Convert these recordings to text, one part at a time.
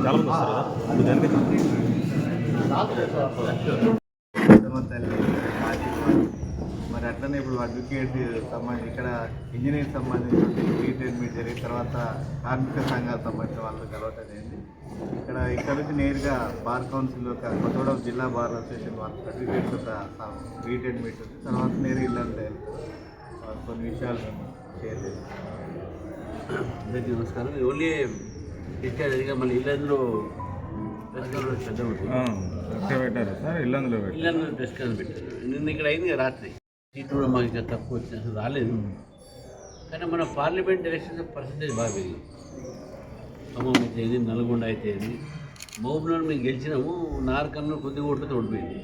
చాలా మంది వస్తారు కదా ఇప్పుడు దానికి అట్లనే ఇప్పుడు అడ్వకేట్ సంబంధించి ఇక్కడ ఇంజనీర్ సంబంధించి రీటైల్ మీట్ జరిగిన తర్వాత కార్మిక సంఘాలకు సంబంధించిన వాళ్ళు కలవటం జరిగింది ఇక్కడ ఇక్కడ నుంచి నేరుగా బార్ కౌన్సిల్ ఒక కొత్తగూడెం జిల్లా బార్ అసోసియేషన్ వాళ్ళ ఒక రీటైల్ మీట్ ఉంది. తర్వాత నేరుగా ఇల్లంటే కొన్ని విషయాలు మేము షేర్ చేస్తాం నమస్కారం. ఇది ఓన్లీ ఇచ్చారు ఇక మళ్ళీ ఇల్లందులో పెట్టారు సార్ ఇల్లందులో పెట్టారు. ఇల్లందులో ప్రెస్ పెట్టారు. నిన్న ఇక్కడ అయింది రాత్రి. సీట్లు కూడా మాకు ఇంకా తక్కువ వచ్చింది అసలు రాలేదు. కానీ మన పార్లమెంట్ ఎలక్షన్స్ పర్సంటేజ్ బాగా పెరిగింది. ఖమ్మం అయితే ఏంది నల్గొండ అయితే ఏంది. మహబూబ్నగర్ మేము గెలిచినాము నారకన్ను కొద్దిగా ఓట్లతో ఓడిపోయింది.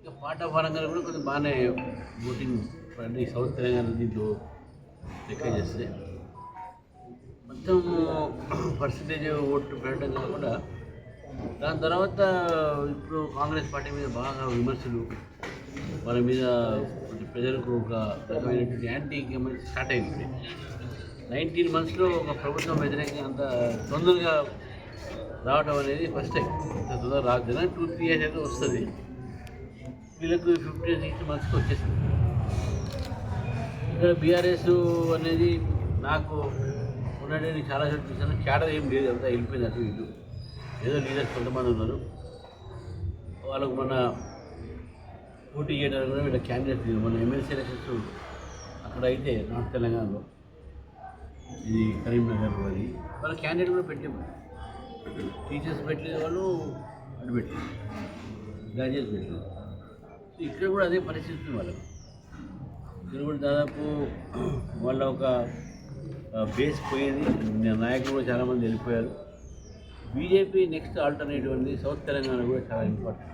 ఇక పాట పరంగా కూడా కొంచెం బాగానే ఓటింగ్ అంటే సౌత్ తెలంగాణ దీంట్లో లెక్క చేస్తే. మొత్తం పర్సంటేజ్ ఓట్లు పెరగడం కాకుండా దాని తర్వాత ఇప్పుడు కాంగ్రెస్ పార్టీ మీద బాగా విమర్శలు వాళ్ళ మీద ప్రజలకు ఒక రకమైనటువంటి యాంటీ గవర్నమెంట్ స్టార్ట్ అయింది. నైన్టీన్ మంత్స్లో ఒక ప్రభుత్వం వ్యతిరేకంగా అంత తొందరగా రావడం అనేది ఫస్ట్ టైం. తొందరగా రాదు. టూ త్రీ ఇయర్స్ అయితే వస్తుంది. వీళ్ళకు ఫిఫ్టీన్ సిక్స్టీ మంత్స్కి వచ్చేసింది. ఇక్కడ బీఆర్ఎస్ అనేది నాకు ఉన్నట్టు నేను చాలా చోట్ల చూసాను క్యాడర్ ఏం లేదు. అంతా వెళ్ళిపోయింది అటు ఇటు. ఏదో లీడర్స్ కొంతమంది ఉన్నారు. వాళ్ళకు మన పోటీ చేయడానికి కూడా వీళ్ళ క్యాండిడేట్ లేదు మన ఎమ్మెల్సీ ఎలక్షన్స్ అక్కడ అయితే నార్త్ తెలంగాణలో ఇది కరీంనగర్ అది వాళ్ళ క్యాండిడేట్ కూడా పెట్టాము టీచర్స్ పెట్టలేదు వాళ్ళు అటు పెట్టారు గ్రాడ్యుయేట్స్ పెట్టలేదు సో ఇక్కడ కూడా అదే పరిస్థితి వాళ్ళకి. ఇక్కడ కూడా దాదాపు వాళ్ళ ఒక బేస్ పోయింది. నాయకులు కూడా చాలామంది వెళ్ళిపోయారు. బీజేపీ నెక్స్ట్ ఆల్టర్నేటివ్ అనేది సౌత్ తెలంగాణ కూడా చాలా ఇంపార్టెంట్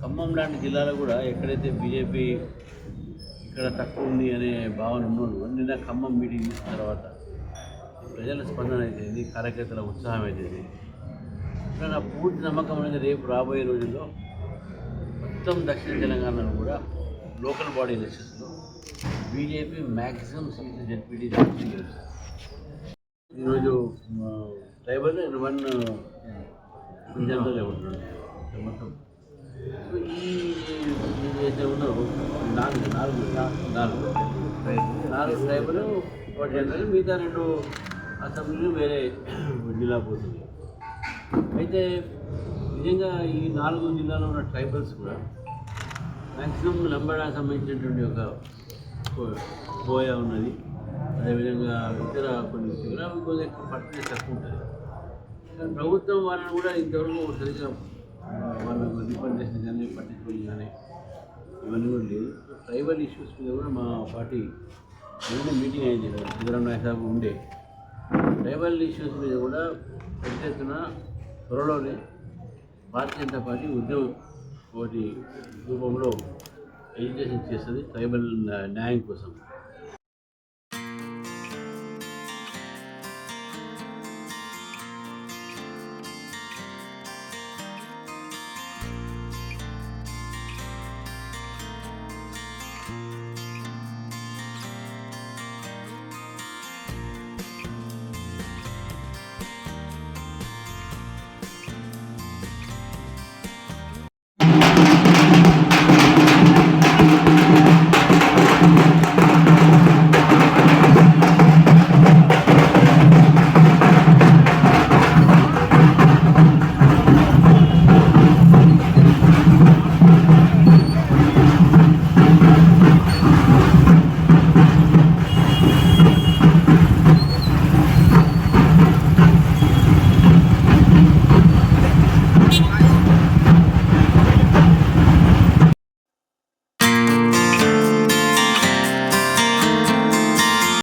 ఖమ్మం లాంటి జిల్లాలో కూడా ఎక్కడైతే బీజేపీ ఇక్కడ తక్కువ ఉంది అనే భావన ఉన్నాను నిన్న ఖమ్మం మీటింగ్ చేసిన తర్వాత ప్రజల స్పందన అయితేంది కార్యకర్తల ఉత్సాహం అయితేంది. ఇక్కడ నా పూర్తి నమ్మకం అనేది రేపు రాబోయే రోజుల్లో మొత్తం దక్షిణ తెలంగాణలో కూడా లోకల్ బాడీ ఎలక్షన్స్లో బీజేపీ మ్యాక్సిమం సీట్లు జెడ్పీటీ ఈరోజు ట్రైబల్ వన్ జనరల్ ఉంటున్నాడు మొత్తం ఈ ఏదైతే ఉందో నాలుగు నాలుగు నాలుగు. నాలుగు ట్రైబల్ ఒక జనరల్ మిగతా రెండు అసెంబ్లీలు వేరే జిల్లా పోతుంది. అయితే నిజంగా ఈ నాలుగు జిల్లాలో ఉన్న ట్రైబల్స్ కూడా మ్యాక్సిమం లంబాడా సంబంధించినటువంటి ఒక పోయా కోయ ఉన్నది. అదేవిధంగా ఇతర కొన్ని తెలంగాణ కొంచెం ఎక్కువ పర్సెంటేజ్ తక్కువ ఉంటుంది. కానీ ప్రభుత్వం వాళ్ళని కూడా ఇంతవరకు సరిగ్గా వాళ్ళు వాళ్ళకు పనిచేసిన కానీ పట్టించుకొని కానీ ఇవన్నీ కూడా లేదు. ట్రైబల్ ఇష్యూస్ మీద కూడా మా పార్టీ నిన్న మీటింగ్ అయింది. సుందరం నాయక్ సాబ్ ఉండే. ట్రైబల్ ఇష్యూస్ మీద కూడా పెద్ద ఎత్తున త్వరలోనే భారతీయ జనతా పార్టీ ఉద్యమం ఒకటి రూపంలో ఎడ్యుకేషన్ చేస్తుంది ట్రైబల్ న్యాయం కోసం.